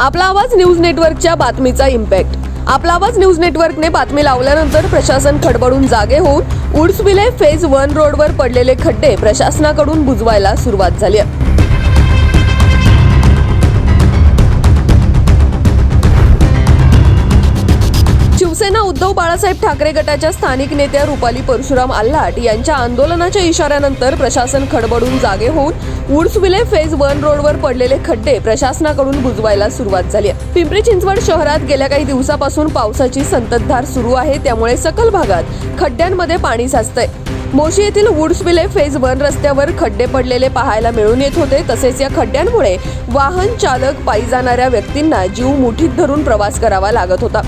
आपला आवाज न्यूज नेटवर्कच्या बातमीचा इम्पॅक्ट आपला आवाज न्यूज नेटवर्कने बातमी लावल्यानंतर प्रशासन खडबडून जागे होऊन उड्सविले फेज वन रोडवर पडलेले खड्डे प्रशासनाकडून बुजवायला सुरुवात झाली आहे. उद्धव बाळासाहेब ठाकरे गटाच्या स्थानिक नेत्या रुपाली परशुराम आल्हाट यांच्या आंदोलनाच्या इशाऱ्यानंतर प्रशासन खडबडून जागे होऊन वुड्सविले फेज वन रोडवर पडलेले खड्डे प्रशासनाकडून बुजवायला सुरुवात झाली आहे. पिंपरी चिंचवड शहरात गेल्या काही दिवसापासून पावसाची संततधार सुरू आहे. त्यामुळे सकल भागात खड्ड्यांमध्ये पाणी साचतंय. मोशी येथील वुड्सविले फेज वन रस्त्यावर खड्डे पडलेले पाहायला मिळून येत होते. तसेच या खड्ड्यांमुळे वाहन चालक पायी जाणाऱ्या व्यक्तींना जीव मुठीत धरून प्रवास करावा लागत होता.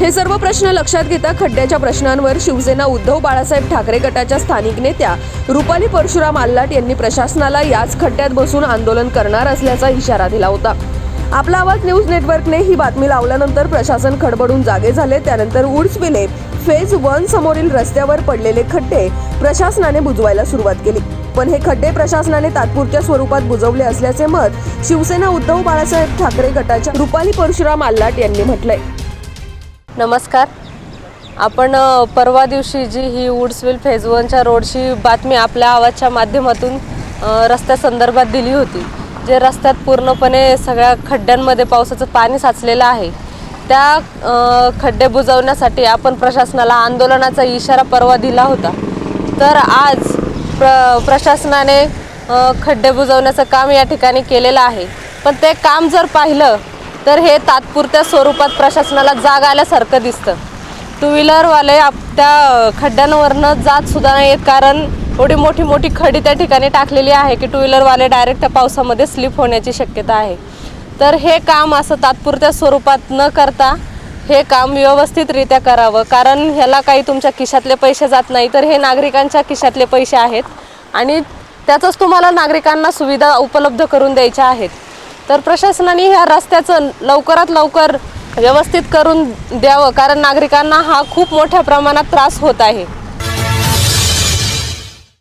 हे सर्व प्रश्न लक्षात घेता खड्ड्याच्या प्रश्नांवर शिवसेना उद्धव बाळासाहेब ठाकरे गटाच्या स्थानिक नेत्या रुपाली परशुराम आल्लाट यांनी प्रशासनाला याच खड्ड्यात बसून आंदोलन करणार असल्याचा इशारा दिला होता. आपला आवाज न्यूज नेटवर्कने ही बातमी लावल्यानंतर प्रशासन खडबडून जागे झाले. त्यानंतर उड्सविले फेज वन समोरील रस्त्यावर पडलेले खड्डे प्रशासनाने बुजवायला सुरुवात केली. पण हे खड्डे प्रशासनाने तात्पुरत्या स्वरूपात बुजवले असल्याचे मत शिवसेना उद्धव बाळासाहेब ठाकरे गटाच्या रुपाली परशुराम आल्लाट यांनी म्हटलंय. नमस्कार. आपण परवा दिवशी जी ही वुड्सविल फेज वनच्या रोडची बातमी आपल्या आवाजच्या माध्यमातून रस्त्यासंदर्भात दिली होती जे रस्त्यात पूर्णपणे सगळ्या खड्ड्यांमध्ये पावसाचं पाणी साचलेलं आहे. त्या खड्डे बुजवण्यासाठी आपण प्रशासनाला आंदोलनाचा इशारा परवा दिला होता. तर आज प्र प्रशासनाने खड्डे बुजवण्याचं काम या ठिकाणी केलेलं आहे. पण ते काम जर पाहिलं तर हे तात्पुरत्या स्वरूपात प्रशासनाला जाग आल्यासारखं दिसतं. टू व्हीलरवाले आप त्या खड्ड्यांवरनं जात सुद्धा नाही येत कारण एवढी मोठी मोठी खडी त्या ठिकाणी टाकलेली आहे की टू व्हीलरवाले डायरेक्ट त्या पावसामध्ये स्लिप होण्याची शक्यता आहे. तर हे काम असं तात्पुरत्या स्वरूपात न करता हे काम व्यवस्थितरित्या करावं. कारण ह्याला काही तुमच्या खिशातले पैसे जात नाही तर हे नागरिकांच्या खिशातले पैसे आहेत आणि त्याचंच तुम्हाला नागरिकांना सुविधा उपलब्ध करून द्यायच्या आहेत. तर प्रशासनाने ह्या रस्त्याचं लवकरात लवकर व्यवस्थित करून द्यावं कारण नागरिकांना हा खूप मोठ्या प्रमाणात त्रास होत आहे.